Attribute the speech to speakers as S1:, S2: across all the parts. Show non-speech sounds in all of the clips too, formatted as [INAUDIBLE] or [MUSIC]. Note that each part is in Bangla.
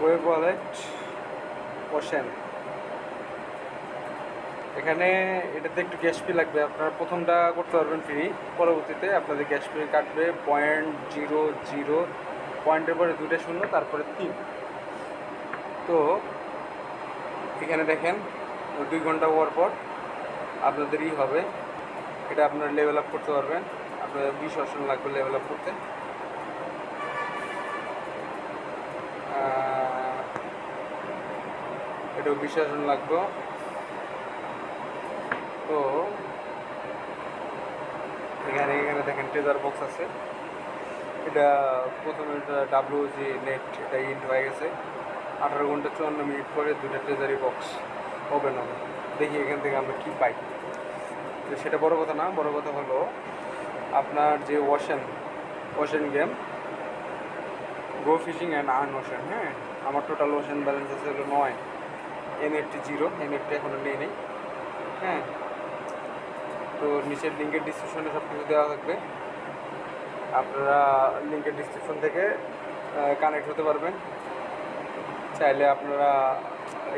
S1: Web ocean. এখানে এটাতে একটু গ্যাস ফি লাগবে। আপনারা প্রথমটা করতে পারবেন ফ্রি পরবর্তীতে আপনাদের গ্যাস ফি কাটবে পয়েন্ট জিরো জিরো পয়েন্টের পরে দুটো শূন্য, তারপরে তিন। তো এখানে দেখেন, দুই ঘণ্টা হওয়ার পর আপনাদেরই হবে। এটা আপনারা লেভেল আপ করতে পারবেন। আপনাদের বিশ অপশন লাগবে লেভেল আপ করতে। এটাও বিশ অপশন লাগবে। তো, এখানে এখানে দেখেন ট্রেজার বক্স আছে। এটা প্রথমে এটা ডাব্লিউ জি নেট এটা ইন্ট হয়ে গেছে। আঠারো ঘণ্টা চুয়ান্ন মিনিট পরে দুটো ট্রেজারি বক্স ওপেন হবে। দেখি এখান থেকে আমরা কী পাই। তো সেটা বড় কথা না, বড় কথা হলো আপনার যে ওয়াশেন ocean game go fishing and earn ocean হ্যাঁ? আমার টোটাল ওশেন ব্যালেন্স আছে হলো নয়। এনএফটি জিরো এম এনএফটি এখনও নেই নেই। হ্যাঁ। তো নিচের লিঙ্কের ডিসক্রিপশনে সব কিছু দেওয়া থাকবে। আপনারা লিঙ্কের ডিসক্রিপশন থেকে কানেক্ট হতে পারবেন। চাইলে আপনারা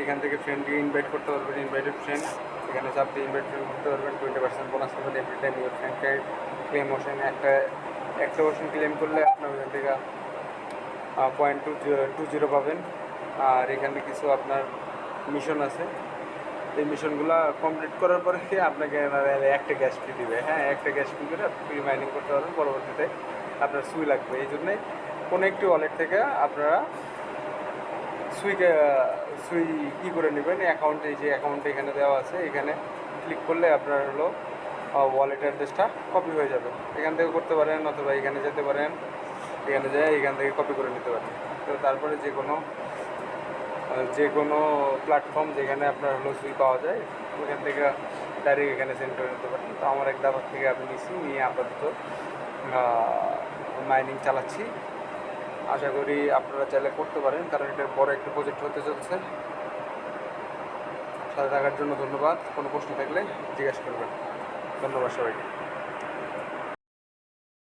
S1: এখান থেকে ফ্রেন্ডকে ইনভাইট করতে পারবেন। ইনভাইটেড ফ্রেন্ড এখানে দিয়ে ইনভাইট করতে পারবেন। টোয়েন্টি পার্সেন্ট বোনাস পাবেন এভরি টাইম ইউর ফ্রেন্ডকে ক্লেম ওশন একটা একটা ওশন ক্লেম করলে আপনার ওখান থেকে পয়েন্ট টু টু জিরো পাবেন। আর এখানে কিছু আপনার মিশন আছে। এই মিশনগুলো কমপ্লিট করার পরে [LAUGHS] আপনাকে এনারা একটা গ্যাস ফি দিবে। হ্যাঁ একটা গ্যাস ফি করে আপনি ফ্রি মাইনিং করতে পারবেন। পরবর্তীতে আপনার সুই লাগবে। এই জন্যে কোনো একটি ওয়ালেট থেকে আপনারা সুইকে, সুই কী করে নেবেন। অ্যাকাউন্টে যে অ্যাকাউন্টে এখানে দেওয়া আছে, এখানে ক্লিক করলে আপনার হলো ওয়ালেট অ্যাড্রেসটা কপি হয়ে যাবে। এখান থেকে করতে পারেন অথবা এখানে যেতে পারেন। এখানে যেয়ে, এখান থেকে কপি করে নিতে পারেন। তো তারপরে যে কোনো যে কোনো প্ল্যাটফর্ম যেখানে আপনার হলো সুই পাওয়া যায়, ওখান থেকে ডাইরেক্ট এখানে সেন্ড করে নিতে পারেন। তো আমার এক দাবার থেকে আমি নিছি, নিয়ে আপাতত মাইনিং চালাচ্ছি। আশা করি আপনারা চাইলে করতে পারেন, কারণ এটা বড় একটা প্রজেক্ট হতে চলছে। সাথে থাকার জন্য ধন্যবাদ। কোনো প্রশ্ন থাকলে জিজ্ঞাসা করবেন। ধন্যবাদ সবাইকে।